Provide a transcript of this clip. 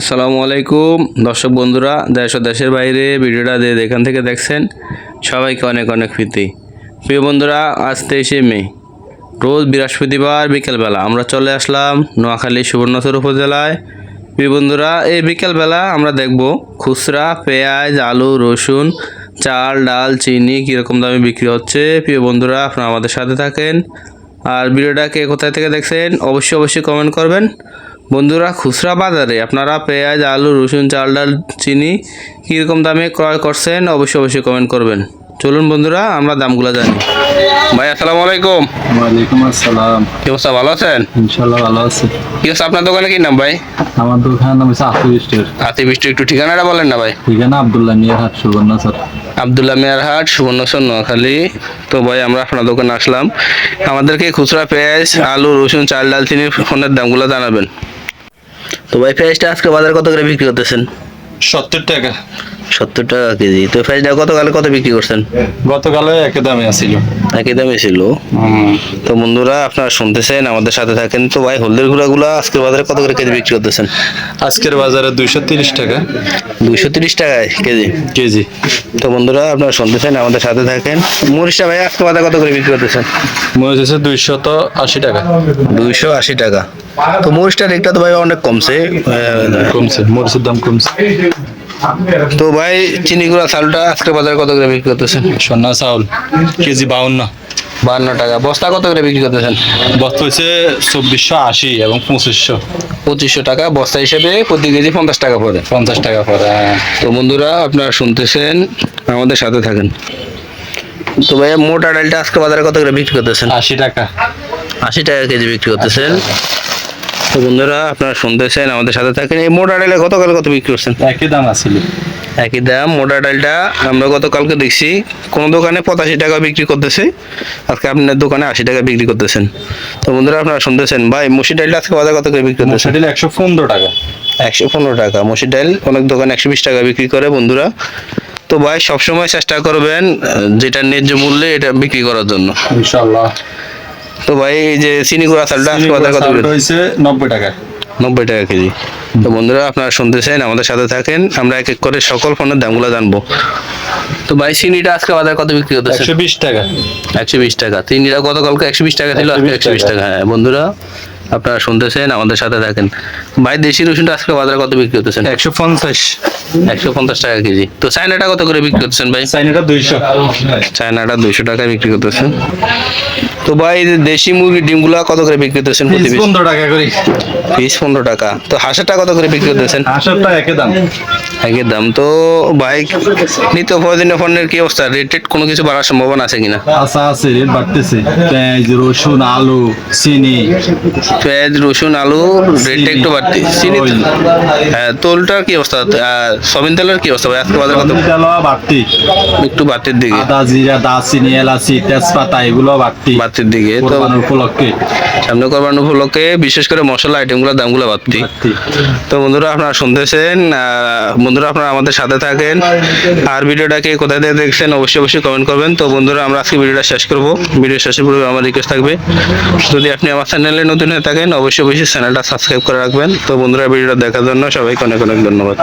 আসসালামু আলাইকুম। দর্শক বন্ধুরা, দেশ ও দেশের বাইরে ভিডিওটা যে যেখান থেকে দেখছেন, সবাইকে অনেক অনেক প্রীতি। প্রিয় বন্ধুরা, আজ তেইশে মে, রোজ বৃহস্পতিবার বিকেলবেলা আমরা চলে আসলাম নোয়াখালী সুবর্ণচর উপজেলায়। প্রিয় বন্ধুরা, এই বিকেলবেলা আমরা দেখব খুচরা, পেঁয়াজ, আলু, রসুন, চাল, ডাল, চিনি কীরকম দামে বিক্রি হচ্ছে। প্রিয় বন্ধুরা, আপনারা আমাদের সাথে থাকেন। আর ভিডিওটা কে কোথায় থেকে দেখছেন, অবশ্যই অবশ্যই কমেন্ট করবেন। বন্ধুরা খুচরা বাজারে আপনারা পেঁয়াজ আলু রসুন চাল ডাল চিনি কীরকম দামে ক্রয় করছেন অবশ্যই অবশ্যই কমেন্ট করবেন। চলুন বন্ধুরা আমরা দামগুলো জানি। ভাই আসসালামু আলাইকুম। ওয়ালাইকুম আসসালাম। কি অবস্থা ভালো আছেন? ইনশাল্লাহ ভালো আছে। কি অবস্থা আপনার দোকানে কি নাম ভাই? আমার দোকানের নাম হচ্ছে আফু স্টোর। হাতি বৃষ্টি একটু ঠিকানাটা বলেন না ভাই। ঠিকানা আবদুল্লাহ মিয়ার হাট সুবর্ণ স্যার আবদুল্লাহ মিয়ার হাট সুবর্ণচর নোয়াখালী। তো ভাই আমরা আপনার দোকানে আসলাম। আমাদেরকে খুচরা পেঁয়াজ আলু রসুন চাল ডাল চিনি ফোনের দামগুলো জানাবেন। তো ভাই পেঁয়াজটা আজকে বাজারে কত করে বিক্রি করতেছেন? সত্তর টাকা। সত্তর টাকা কেজি। তো পেঁয়াজটা গতকালে কত বিক্রি করছেন? গতকালে একই দামে আসিল একই দামে ছিল? তো বন্ধুরা আপনারা শুনতেছেন আমাদের সাথে থাকেন। তো ভাই হলদের গুঁড়াগুলো আজকের বাজারে কত করে কেজি বিক্রি করতেছেন? আজকের বাজারে দুইশো তিরিশ টাকা। দুইশো তিরিশ টাকায় কেজি? কেজি। তো বন্ধুরা আপনারা শুনতেছেন আমাদের সাথে থাকেন। মরিচটা ভাই আজকে বাজারে কত করে বিক্রি করতেছেন? মরিচ হচ্ছে দুইশত আশি টাকা। দুইশো আশি টাকা। তো মরিচটার রেটটা তো ভাই অনেক কমছে। কমছে মরিচের দাম কমছে। তো ভাই চিনি গুঁড়া চালটা আজকে বাজারে কত করে বিক্রি করতেছেন? সোনা চাউল কেজি বাউন্ন। বান্ন টাকা। বস্তা কত করে বিক্রি করতেছেন? বস্তা হচ্ছে চব্বিশশো আশি এবং পঁচিশশো। পঁচিশশো টাকা। বস্তা হিসেবে প্রতি কেজি পঞ্চাশ টাকা পড়ে। পঞ্চাশ টাকা পরে তো বন্ধুরা আপনারা শুনতেছেন আমাদের সাথে থাকেন। তো ভাই মোটা ডালটা আজকে বাজারে কত করে বিক্রি করতেছেন? আশি টাকা। আশি টাকা কেজি বিক্রি করতেছেন। তো বন্ধুরা আপনারা শুনতেছেন আমাদের সাথে থাকেন। এই মোটা ডালে গতকাল কত বিক্রি করছেন? একই দাম আসিল একই দাম মোটা ডালটা আমরা গতকালকে দেখছি কোনো দোকানে পঁচাশি টাকা বিক্রি করতেছে আজকে আপনার দোকানে আশি টাকা বিক্রি করতেছেন। তো বন্ধুরা আপনারা শুনতেছেন ভাই মুসি ডালটা আজকে বাজারে কত করে বিক্রি করতেছেন সেটিল একশো পনেরো টাকা। একশো পনেরো টাকা মসুর ডাল অনেক দোকানে একশো বিশ টাকা বিক্রি করে বন্ধুরা। তো ভাই সবসময় চেষ্টা করবেন যেটা ন্যায্য মূল্যে এটা বিক্রি করার জন্য। ইনশাল্লাহ তো ভাই এই যে চিনি গুঁড়া চালটা আজকে বাজারে কত? হয়েছে নব্বই টাকা। নব্বই টাকা কেজি। তো বন্ধুরা আপনারা শুনতেছেন আমাদের সাথে থাকেন। আমরা এক এক করে সকল ফোনের দামগুলো জানব। তো ভাই চিনিটা আজকে বাজার কত বিক্রি করতেছে একশো বিশ টাকা। একশো বিশ টাকা। চিনিটা গতকালকে একশো বিশ টাকা ছিল আজকে একশো বিশ টাকা। হ্যাঁ বন্ধুরা আপনারা শুনতেছেন আমাদের সাথে থাকেন। ভাই দেশি রসুনটা আজকে বাজারে কত বিক্রি করতেছেন? একশো পঞ্চাশ। একশো পঞ্চাশ টাকা কেজি। তো চাইনাটা কত করে বিক্রি করতেছেন ভাই? চাইনাটা দুইশো। চায়নাটা দুইশো টাকায় বিক্রি করতেছেন। তো ভাই দেশি মুরগির ডিমগুলা কত করে বিক্রি করতেছেন প্রতি পিস? পনেরো টাকা করে। পিস পনেরো টাকা। তো হাঁসেরটা কত করে বিক্রি করতেছেন? হাঁসেরটা একই দাম। একই দাম। তো ভাই নিত্য প্রয়োজনীয় পণ্যের কি অবস্থা? রেট টেট কোনো কিছু বাড়ার সম্ভাবনা আছে কিনা? আচ্ছা আছে রেট বাড়তেছে। পেঁয়াজ রসুন আলু চিনি। পেঁয়াজ রসুন আলু রেটটা একটু বাড়তি। চিনি হ্যাঁ তোলটার কি অবস্থা? সবিন তেলের কি অবস্থা ভাই? আজকে বাজার কত? বাড়তি। একটু বাড়তির দিকে। আদা জিরা দারচিনি এলাচি তেজপাতা এগুলো বাড়তি। বাড়তির দিকে তো সামনে করবান উপলক্ষে বিশেষ করে মশলা আইটেমগুলোর দামগুলো বাড়তি। বাড়তি। তো বন্ধুরা আপনারা শুনতেছেন বন্ধুরা আপনারা আমাদের সাথে থাকেন। আর ভিডিওটাকে কোথায় থেকে দেখছেন অবশ্যই অবশ্যই কমেন্ট করবেন। তো বন্ধুরা আমরা আজকে ভিডিওটা শেষ করব। ভিডিও শেষে পূর্বে আমার রিকোয়েস্ট থাকবে যদি আপনি আমার চ্যানেলে নতুন হয়ে থাকেন অবশ্যই অবশ্যই চ্যানেলটা সাবস্ক্রাইব করে রাখবেন। তো বন্ধুরা ভিডিওটা দেখার জন্য সবাইকে অনেক অনেক ধন্যবাদ।